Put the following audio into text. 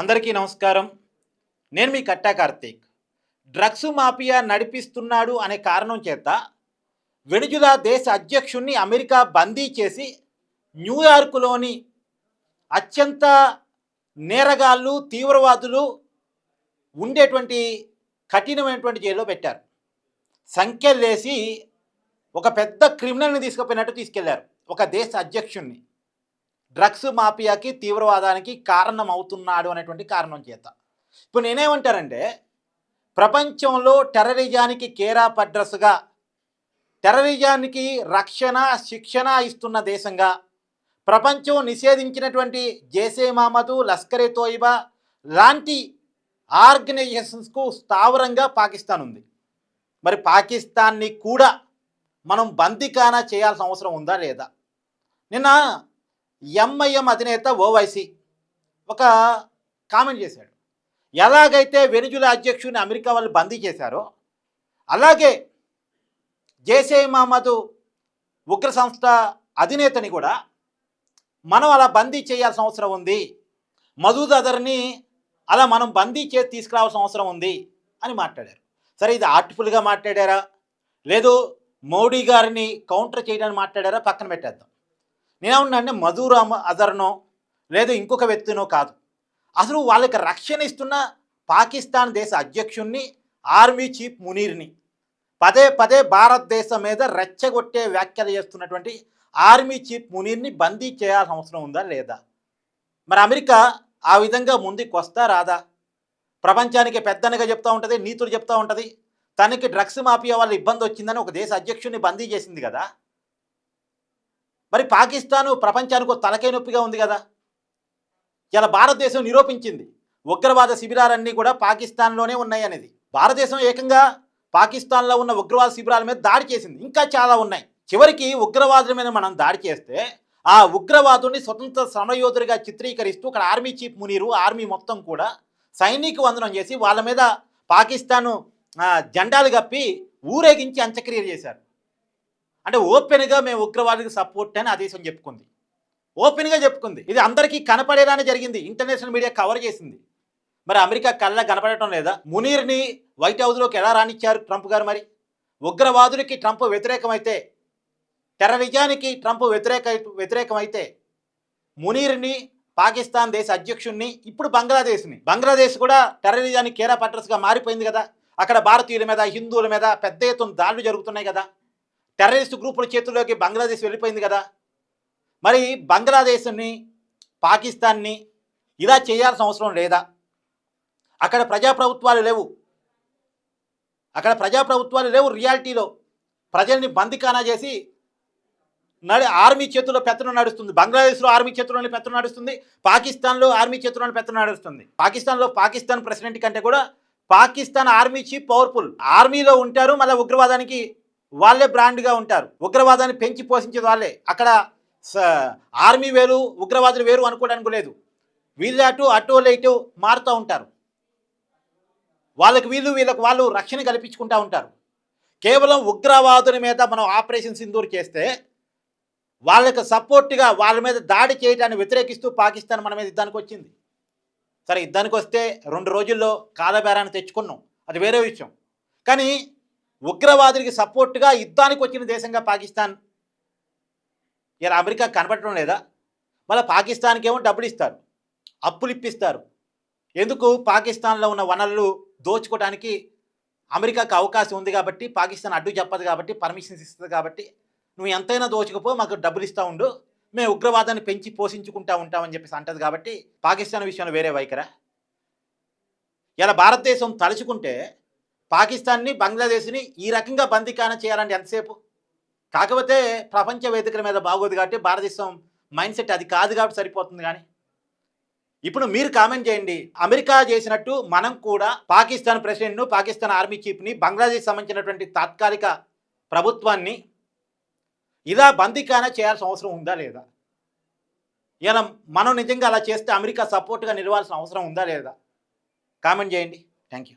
అందరికీ నమస్కారం. నేను మీ కట్టా కార్తీక్. డ్రగ్స్ మాఫియా నడిపిస్తున్నాడు అనే కారణం చేత వెనుజులా దేశ అధ్యక్షుణ్ణి అమెరికా బందీ చేసి న్యూయార్కులోని అత్యంత నేరగాళ్ళు తీవ్రవాదులు ఉండేటువంటి కఠినమైనటువంటి జైల్లో పెట్టారు. సంఖ్యలేసి ఒక పెద్ద క్రిమినల్ని తీసుకుపోయినట్టు తీసుకెళ్ళారు ఒక దేశ అధ్యక్షుణ్ణి. డ్రగ్స్ మాఫియాకి తీవ్రవాదానికి కారణం అవుతున్నాడు అనేటువంటి కారణం చేత. ఇప్పుడు నేనేమంటారంటే ప్రపంచంలో టెర్రరిజానికి కేరా పడ్రస్గా టెర్రరిజానికి రక్షణ శిక్షణ ఇస్తున్న దేశంగా ప్రపంచం నిషేధించినటువంటి జేసే మహమ్మదు లస్కరే తోయిబా లాంటి ఆర్గనైజేషన్స్కు స్థావరంగా పాకిస్తాన్ ఉంది మరి పాకిస్తాన్ని కూడా మనం బందీకానా చేయాల్సిన అవసరం ఉందా లేదా? నిన్న ఎంఐఎం అధినేత ఓవైసీ ఒక కామెంట్ చేశాడు. ఎలాగైతే వెనుజుల అధ్యక్షుడిని అమెరికా వాళ్ళు బందీ చేశారో అలాగే జైసే మహమ్మద్ ఉగ్ర సంస్థ అధినేతని కూడా మనం అలా బందీ చేయాల్సిన అవసరం ఉంది. మధుద్ అదర్ని అలా మనం బందీ చేసి తీసుకురావాల్సిన అవసరం ఉంది అని మాట్లాడారు. సరే ఇది ఆర్టిఫుల్గా మాట్లాడారా? లేదు మోడీ గారిని కౌంటర్ చేయడానికి మాట్లాడారా? పక్కన పెట్టేద్దాం. నేనేమన్నా మధురామ అదర్నో లేదా ఇంకొక వ్యక్తినో కాదు. అసలు వాళ్ళకి రక్షణ ఇస్తున్న పాకిస్తాన్ దేశ అధ్యక్షుణ్ణి ఆర్మీ చీఫ్ మునీర్ని పదే పదే భారతదేశం మీద రెచ్చగొట్టే వ్యాఖ్యలు చేస్తున్నటువంటి ఆర్మీ చీఫ్ మునీర్ని బందీ చేయాల్సిన అవసరం ఉందా లేదా? మరి అమెరికా ఆ విధంగా ముందుకు వస్తా రాదా? ప్రపంచానికి పెద్దనగా చెప్తూ ఉంటుంది నీతులు చెప్తూ ఉంటుంది. తనకి డ్రగ్స్ మాఫియా వల్ల ఇబ్బంది వచ్చిందని ఒక దేశ అధ్యక్షుడిని బందీ చేసింది కదా? మరి పాకిస్తాను ప్రపంచానికి తలకై నొప్పిగా ఉంది కదా? ఇలా భారతదేశం నిరూపించింది. ఉగ్రవాద శిబిరాలన్నీ కూడా పాకిస్తాన్లోనే ఉన్నాయి అనేది. భారతదేశం ఏకంగా పాకిస్తాన్లో ఉన్న ఉగ్రవాద శిబిరాల మీద దాడి చేసింది. ఇంకా చాలా ఉన్నాయి. చివరికి ఉగ్రవాదుల మీద మనం దాడి చేస్తే ఆ ఉగ్రవాదుని స్వతంత్ర సమరయోధుడిగా చిత్రీకరిస్తూ అక్కడ ఆర్మీ చీఫ్ మునీరు ఆర్మీ మొత్తం కూడా సైనిక వందనం చేసి వాళ్ళ మీద పాకిస్తాను జెండాలు కప్పి ఊరేగించి అంత్యక్రియలు చేశారు. అంటే ఓపెన్గా మేము ఉగ్రవాదులకు సపోర్ట్ అని ఆ దేశం చెప్పుకుంది. ఓపెన్గా చెప్పుకుంది. ఇది అందరికీ కనపడేలానే జరిగింది. ఇంటర్నేషనల్ మీడియా కవర్ చేసింది. మరి అమెరికా కళ్ళ కనపడటం లేదా? మునీర్ని వైట్ హౌస్లోకి ఎలా రానిచ్చారు ట్రంప్ గారు మరి? ఉగ్రవాదులకి ట్రంప్ వ్యతిరేకమైతే టెర్రరిజానికి ట్రంప్ వ్యతిరేక వ్యతిరేకమైతే మునీర్ని పాకిస్తాన్ దేశ అధ్యక్షుడిని ఇప్పుడు బంగ్లాదేశ్ని. బంగ్లాదేశ్ కూడా టెర్రరిజానికి కేరా పట్రస్గా మారిపోయింది కదా? అక్కడ భారతీయుల మీద హిందువుల మీద పెద్ద ఎత్తున దాడులు జరుగుతున్నాయి కదా? టెర్రరిస్ట్ గ్రూపుల చేతుల్లోకి బంగ్లాదేశ్ వెళ్ళిపోయింది కదా. మరి బంగ్లాదేశ్ని పాకిస్తాన్ని ఇలా చేయాల్సిన అవసరం లేదా? అక్కడ ప్రజాప్రభుత్వాలు లేవు. అక్కడ ప్రజాప్రభుత్వాలు లేవు రియాలిటీలో. ప్రజల్ని బందికానా చేసి నడి ఆర్మీ చేతుల్లో పెత్తనం నడుస్తుంది. బంగ్లాదేశ్లో ఆర్మీ చేతుల్లోని పెత్తనం నడుస్తుంది. పాకిస్తాన్లో ఆర్మీ చేతుల్లోని పెత్తనం నడుస్తుంది. పాకిస్తాన్లో పాకిస్తాన్ ప్రెసిడెంట్ కంటే కూడా పాకిస్తాన్ ఆర్మీ చీఫ్ పవర్ఫుల్. ఆర్మీలో ఉంటారు మళ్ళీ ఉగ్రవాదానికి వాళ్ళే బ్రాండ్గా ఉంటారు. ఉగ్రవాదాన్ని పెంచి పోషించేది వాళ్ళే. అక్కడ స- ఆర్మీ వేరు ఉగ్రవాదులు వేరు అనుకోవడానికి లేదు. వీళ్ళు అటు అటు ఇటు మారుతూ ఉంటారు. వాళ్ళకి వీళ్ళు వీళ్ళకి వాళ్ళు రక్షణ కల్పించుకుంటూ ఉంటారు. కేవలం ఉగ్రవాదుల మీద మనం ఆపరేషన్ సింధూర్ చేస్తే వాళ్ళకి సపోర్ట్గా వాళ్ళ మీద దాడి చేయడాన్ని వ్యతిరేకిస్తూ పాకిస్తాన్ మన మీద యుద్ధానికి వచ్చింది. సరే యుద్ధానికి వస్తే రెండు రోజుల్లో కాలబేరాన్ని తెచ్చుకున్నాం. అది వేరే విషయం. కానీ ఉగ్రవాదులకి సపోర్ట్గా యుద్ధానికి వచ్చిన దేశంగా పాకిస్తాన్. ఇలా అమెరికా కనపడటం లేదా? మళ్ళీ పాకిస్తాన్కి ఏమో డబ్బులు ఇస్తారు. అప్పులు ఇప్పిస్తారు. ఎందుకు? పాకిస్తాన్లో ఉన్న వనరులు దోచుకోవడానికి అమెరికాకు అవకాశం ఉంది కాబట్టి పాకిస్తాన్ అడ్డు చెప్పదు కాబట్టి పర్మిషన్స్ ఇస్తుంది కాబట్టి నువ్వు ఎంతైనా దోచుకపో మాకు డబ్బులు ఇస్తూ ఉండు మేము ఉగ్రవాదాన్ని పెంచి పోషించుకుంటా ఉంటామని చెప్పేసి అంటది కాబట్టి పాకిస్తాన్ విషయంలో వేరే వైఖరా? ఇలా భారతదేశం తలుచుకుంటే పాకిస్తాన్ని బంగ్లాదేశ్ని ఈ రకంగా బందీకాన చేయాలంటే ఎంతసేపు? కాకపోతే ప్రపంచ వేదికల మీద బాగోదు కాబట్టి భారతదేశం మైండ్ సెట్ అది కాదు కాబట్టి సరిపోతుంది కానీ. ఇప్పుడు మీరు కామెంట్ చేయండి. అమెరికా చేసినట్టు మనం కూడా పాకిస్తాన్ ప్రెసిడెంట్ను పాకిస్తాన్ ఆర్మీ చీఫ్ని బంగ్లాదేశ్ సంబంధించినటువంటి తాత్కాలిక ప్రభుత్వాన్ని ఇలా బందీకాన చేయాల్సిన అవసరం ఉందా లేదా? ఇలా మనం నిజంగా అలా చేస్తే అమెరికా సపోర్ట్గా నిలవాల్సిన అవసరం ఉందా లేదా? కామెంట్ చేయండి. Thank you